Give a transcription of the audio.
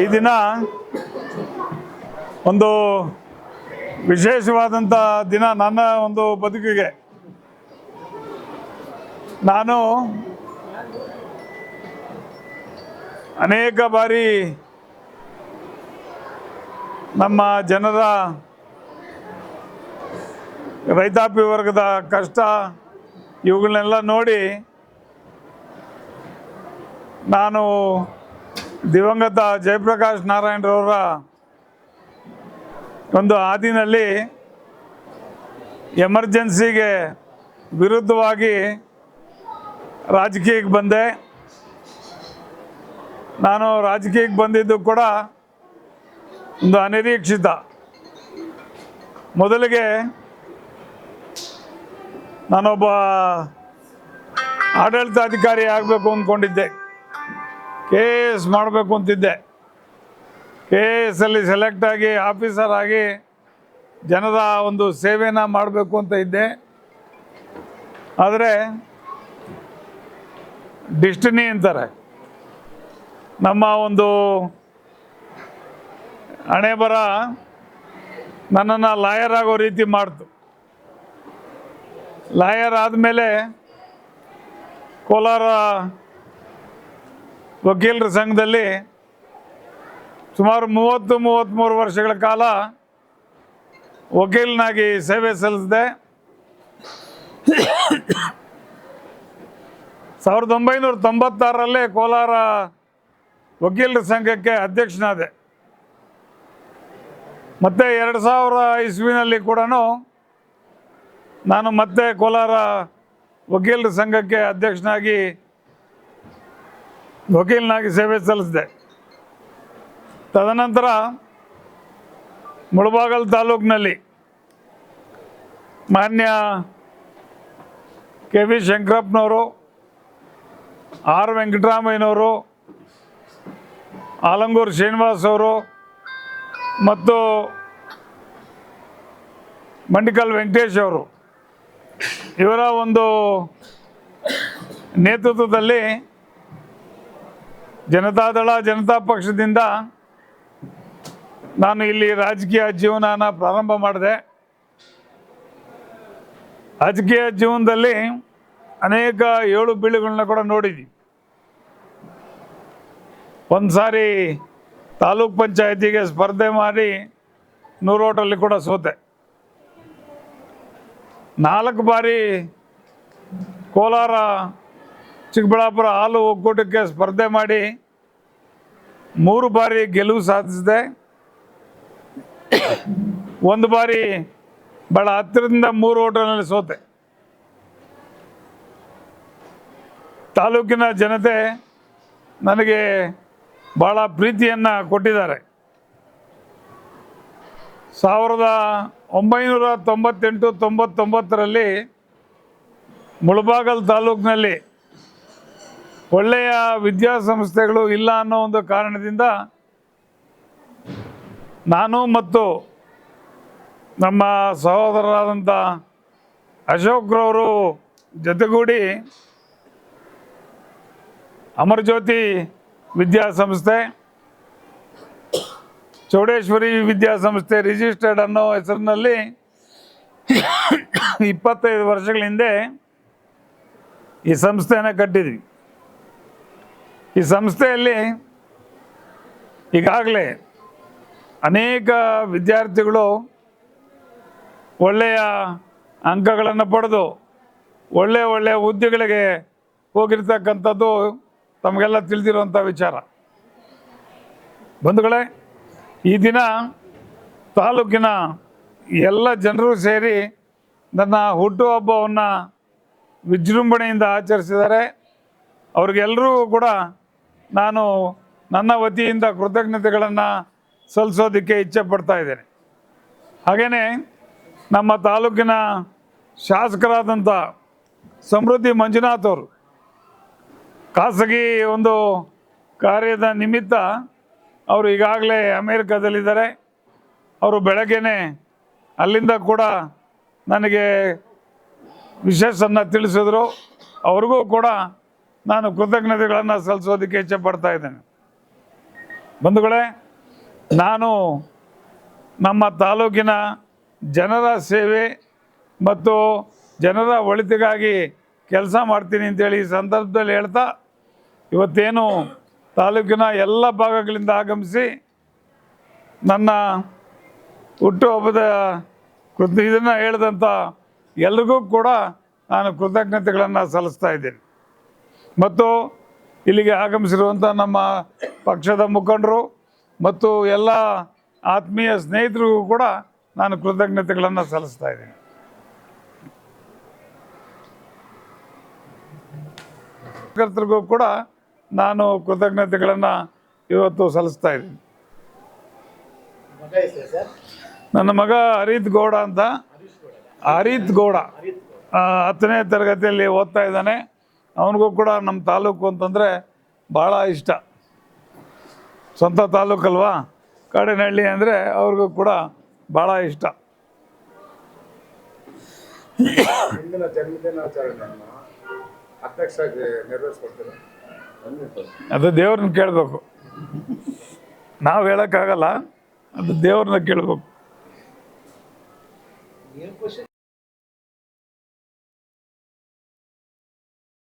ಈ ದಿನ ಒಂದು ವಿಶೇಷವಾದಂಥ ದಿನ ನನ್ನ ಒಂದು ಬದುಕಿಗೆ. ನಾನು ಅನೇಕ ಬಾರಿ ನಮ್ಮ ಜನರ ರೈತಾಪಿ ವರ್ಗದ ಕಷ್ಟ ಇವುಗಳನ್ನೆಲ್ಲ ನೋಡಿ ನಾನು ದಿವಂಗತ ಜಯಪ್ರಕಾಶ್ ನಾರಾಯಣರವರ ಒಂದು ಹಾದಿನಲ್ಲಿ ಎಮರ್ಜೆನ್ಸಿಗೆ ವಿರುದ್ಧವಾಗಿ ರಾಜಕೀಯಕ್ಕೆ ಬಂದೆ. ನಾನು ರಾಜಕೀಯಕ್ಕೆ ಬಂದಿದ್ದು ಕೂಡ ಒಂದು ಅನಿರೀಕ್ಷಿತ. ಮೊದಲಿಗೆ ನಾನೊಬ್ಬ ಆಡಳಿತಾಧಿಕಾರಿ ಆಗಬೇಕು ಅಂದ್ಕೊಂಡಿದ್ದೆ. ಕೆ ಎಸ್ ಮಾಡಬೇಕು ಅಂತಿದ್ದೆ. ಕೆ ಎ ಅಲ್ಲಿ ಸೆಲೆಕ್ಟ್ ಆಗಿ ಆಫೀಸರ್ ಆಗಿ ಜನರ ಒಂದು ಸೇವೆನ ಮಾಡಬೇಕು ಅಂತ ಇದ್ದೆ. ಆದರೆ ಡಿಸ್ಟಿನಿ ಅಂತಾರೆ. ನಮ್ಮ ಒಂದು ಹಣೆ ಬರ ನನ್ನನ್ನು ಲಾಯರ್ ಆಗೋ ರೀತಿ ಮಾಡ್ತು. ಲಾಯರ್ ಆದಮೇಲೆ ಕೋಲಾರ ವಕೀಲರ ಸಂಘದಲ್ಲಿ ಸುಮಾರು ಮೂವತ್ತು ಮೂವತ್ತ್ಮೂರು ವರ್ಷಗಳ ಕಾಲ ವಕೀಲನಾಗಿ ಸೇವೆ ಸಲ್ಲಿಸಿದೆ. ಸಾವಿರದ ಒಂಬೈನೂರ ತೊಂಬತ್ತಾರರಲ್ಲೇ ಕೋಲಾರ ವಕೀಲರ ಸಂಘಕ್ಕೆ ಅಧ್ಯಕ್ಷನಾದೆ. ಮತ್ತೆ ಎರಡು ಸಾವಿರ ಇಸ್ವಿನಲ್ಲಿ ಕೂಡ ನಾನು ಮತ್ತೆ ಕೋಲಾರ ವಕೀಲರ ಸಂಘಕ್ಕೆ ಅಧ್ಯಕ್ಷನಾಗಿ ವಕೀಲನಾಗಿ ಸೇವೆ ಸಲ್ಲಿಸಿದೆ. ತದನಂತರ ಮುಳಬಾಗಲ್ ತಾಲೂಕಿನಲ್ಲಿ ಮಾನ್ಯ ಕೆ ವಿ ಶಂಕರಪ್ಪನವರು, ಆರ್. ವೆಂಕಟರಾಮಯ್ಯನವರು, ಆಲಂಗೂರು ಶ್ರೀನಿವಾಸ್ ಅವರು ಮತ್ತು ಮಂಡಿಕಲ್ ವೆಂಕಟೇಶ್ ಅವರು. ಇವರ ಒಂದು ನೇತೃತ್ವದಲ್ಲಿ ಜನತಾದಳ, ಜನತಾ ಪಕ್ಷದಿಂದ ನಾನು ಇಲ್ಲಿ ರಾಜಕೀಯ ಜೀವನನ ಪ್ರಾರಂಭ ಮಾಡಿದೆ. ರಾಜಕೀಯ ಜೀವನದಲ್ಲಿ ಅನೇಕ ಏಳು ಬೀಳುಗಳನ್ನ ಕೂಡ ನೋಡಿದ್ವಿ. ಒಂದು ಸಾರಿ ತಾಲೂಕ್ ಪಂಚಾಯತಿಗೆ ಸ್ಪರ್ಧೆ ಮಾಡಿ ನೂರೋಟಲ್ಲಿ ಕೂಡ ಸೋತೆ. ನಾಲ್ಕು ಬಾರಿ ಕೋಲಾರ ಚಿಕ್ಕಬಳ್ಳಾಪುರ ಹಾಲು ಒಕ್ಕೂಟಕ್ಕೆ ಸ್ಪರ್ಧೆ ಮಾಡಿ ಮೂರು ಬಾರಿ ಗೆಲುವು ಸಾಧಿಸಿದೆ. ಒಂದು ಬಾರಿ ಭಾಳ ಹತ್ತಿರದಿಂದ ಮೂರು ಓಟನಲ್ಲಿ ಸೋತೆ. ತಾಲೂಕಿನ ಜನತೆ ನನಗೆ ಭಾಳ ಪ್ರೀತಿಯನ್ನು ಕೊಟ್ಟಿದ್ದಾರೆ. ಸಾವಿರದ ಒಂಬೈನೂರ ತೊಂಬತ್ತೆಂಟು ತೊಂಬತ್ತೊಂಬತ್ತರಲ್ಲಿ ಮುಳಬಾಗಲ್ ತಾಲೂಕಿನಲ್ಲಿ ಒಳ್ಳೆಯ ವಿದ್ಯಾಸಂಸ್ಥೆಗಳು ಇಲ್ಲ ಅನ್ನೋ ಒಂದು ಕಾರಣದಿಂದ ನಾನು ಮತ್ತು ನಮ್ಮ ಸಹೋದರರಾದಂಥ ಅಶೋಕ್ರವರು ಜೊತೆಗೂಡಿ ಅಮರಜ್ಯೋತಿ ವಿದ್ಯಾಸಂಸ್ಥೆ, ಚೌಡೇಶ್ವರಿ ವಿದ್ಯಾಸಂಸ್ಥೆ ರಿಜಿಸ್ಟರ್ಡ್ ಅನ್ನೋ ಹೆಸರಿನಲ್ಲಿ ಇಪ್ಪತ್ತೈದು ವರ್ಷಗಳ ಹಿಂದೆ ಈ ಸಂಸ್ಥೆನ ಕಟ್ಟಿದ್ವಿ. ಈ ಸಂಸ್ಥೆಯಲ್ಲಿ ಈಗಾಗಲೇ ಅನೇಕ ವಿದ್ಯಾರ್ಥಿಗಳು ಒಳ್ಳೆಯ ಅಂಕಗಳನ್ನು ಪಡೆದು ಒಳ್ಳೆಯ ಒಳ್ಳೆಯ ಹುದ್ದೆಗಳಿಗೆ ಹೋಗಿರ್ತಕ್ಕಂಥದ್ದು ತಮಗೆಲ್ಲ ತಿಳಿದಿರುವಂಥ ವಿಚಾರ. ಬಂಧುಗಳೇ, ಈ ದಿನ ತಾಲೂಕಿನ ಎಲ್ಲ ಜನರು ಸೇರಿ ನನ್ನ ಹುಟ್ಟುಹಬ್ಬವನ್ನು ವಿಜೃಂಭಣೆಯಿಂದ ಆಚರಿಸಿದ್ದಾರೆ. ಅವ್ರಿಗೆಲ್ಲರೂ ಕೂಡ ನಾನು ನನ್ನ ವತಿಯಿಂದ ಕೃತಜ್ಞತೆಗಳನ್ನು ಸಲ್ಲಿಸೋದಕ್ಕೆ ಇಚ್ಛೆ ಪಡ್ತಾ ಇದ್ದೇನೆ. ಹಾಗೆಯೇ ನಮ್ಮ ತಾಲೂಕಿನ ಶಾಸಕರಾದಂಥ ಸಮೃದ್ಧಿ ಮಂಜುನಾಥ್ ಅವರು ಖಾಸಗಿ ಒಂದು ಕಾರ್ಯದ ನಿಮಿತ್ತ ಅವರು ಈಗಾಗಲೇ ಅಮೇರಿಕಾದಲ್ಲಿದ್ದಾರೆ. ಅವರು ಬೆಳಗ್ಗೆನೆ ಅಲ್ಲಿಂದ ಕೂಡ ನನಗೆ ವಿಶೇಷನ್ನು ತಿಳಿಸಿದ್ರು. ಅವ್ರಿಗೂ ಕೂಡ ನಾನು ಕೃತಜ್ಞತೆಗಳನ್ನು ಸಲ್ಲಿಸೋದಕ್ಕೆ ಇಚ್ಛೆ ಪಡ್ತಾ ಇದ್ದೇನೆ. ಬಂಧುಗಳೇ, ನಾನು ನಮ್ಮ ತಾಲೂಕಿನ ಜನರ ಸೇವೆ ಮತ್ತು ಜನರ ಒಳಿತಿಗಾಗಿ ಕೆಲಸ ಮಾಡ್ತೀನಿ ಅಂತೇಳಿ ಈ ಸಂದರ್ಭದಲ್ಲಿ ಹೇಳ್ತಾ ಇವತ್ತೇನು ತಾಲೂಕಿನ ಎಲ್ಲ ಭಾಗಗಳಿಂದ ಆಗಮಿಸಿ ನನ್ನ ಹುಟ್ಟುಹಬ್ಬದ ಕೃತ ಇದನ್ನು ಹೇಳಿದಂಥ ಎಲ್ರಿಗೂ ಕೂಡ ನಾನು ಕೃತಜ್ಞತೆಗಳನ್ನು ಸಲ್ಲಿಸ್ತಾ ಇದ್ದೀನಿ. ಮತ್ತು ಇಲ್ಲಿಗೆ ಆಗಮಿಸಿರುವಂಥ ನಮ್ಮ ಪಕ್ಷದ ಮುಖಂಡರು ಮತ್ತು ಎಲ್ಲ ಆತ್ಮೀಯ ಸ್ನೇಹಿತರಿಗೂ ಕೂಡ ನಾನು ಕೃತಜ್ಞತೆಗಳನ್ನು ಸಲ್ಲಿಸ್ತಾ ಇದ್ದೀನಿ. ಕಾರ್ಯಕರ್ತರಿಗೂ ಕೂಡ ನಾನು ಕೃತಜ್ಞತೆಗಳನ್ನು ಇವತ್ತು ಸಲ್ಲಿಸ್ತಾ ಇದ್ದೀನಿ. ನನ್ನ ಮಗ ಹರೀತ್ ಗೌಡ ಅಂತ. ಹರಿತ್ ಗೌಡ. ಹತ್ತನೇ ತರಗತಿಯಲ್ಲಿ ಓದ್ತಾ ಇದ್ದಾನೆ. ಅವನಿಗೂ ಕೂಡ ನಮ್ಮ ತಾಲೂಕು ಅಂತಂದರೆ ಭಾಳ ಇಷ್ಟ. ಸ್ವಂತ ತಾಲೂಕಲ್ವಾ? ಕಾಡಿನಹಳ್ಳಿ ಅಂದರೆ ಅವ್ರಿಗೂ ಕೂಡ ಭಾಳ ಇಷ್ಟ. ಅದು ದೇವ್ರನ್ನ ಕೇಳಬೇಕು. ನಾವು ಹೇಳೋಕ್ಕಾಗಲ್ಲ ಅದು ದೇವ್ರನ್ನ ಕೇಳಬೇಕು.